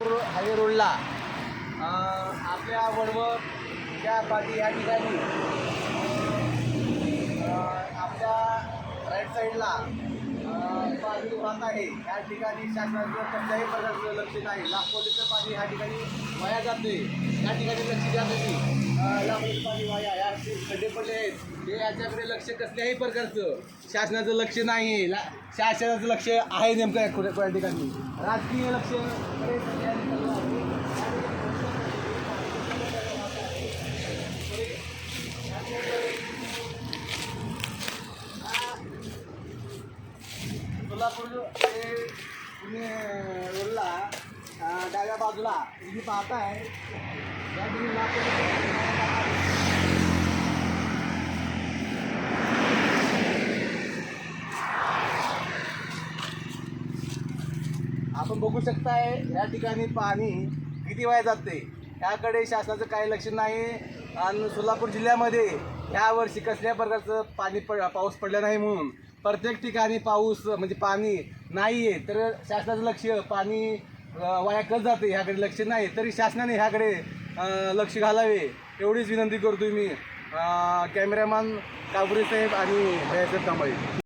Highway रोडला आपल्या वडवळ त्या पाठी या ठिकाणी. आपल्या राईट साईडला पाणी दुकान आहे. या ठिकाणी शासनाचं कोणत्याही प्रकारचं लक्ष नाही. लाखोलीचं पाणी या ठिकाणी वाया जाते. या ठिकाणी लक्ष द्या या खड्डे पडले. आहेत याच्याकडे लक्ष कसल्याही प्रकारचं. शासनाचं लक्ष नाही. शासनाचं लक्ष आहे नेमकं कोणत्या कुठल्या ठिकाणी. राजकीय लक्ष. सोलापूर पुणे रोडला डाव्या बाजूला तुम्ही पाहताय या ठिकाणी लाखो आपण बघू शकताय या ठिकाणी पाणी किती वाया जाते. याकडे शासनाचं काही लक्ष नाही. आणि सोलापूर जिल्ह्यामध्ये ह्या वर्षी कसल्या प्रकारचं पाणी पड पाऊस पडला नाही म्हणून. प्रत्येक ठिकाणी पाऊस म्हणजे पाणी नाही आहे तर शासनाचं लक्ष पाणी वाया कसं जाते ह्याकडे लक्ष नाही. तरी शासनाने ह्याकडे लक्ष घालावे. एवढीच विनंती करतो मी कॅमेरामॅन काबुरे साहेब आणि भयासाहेब कांबळे.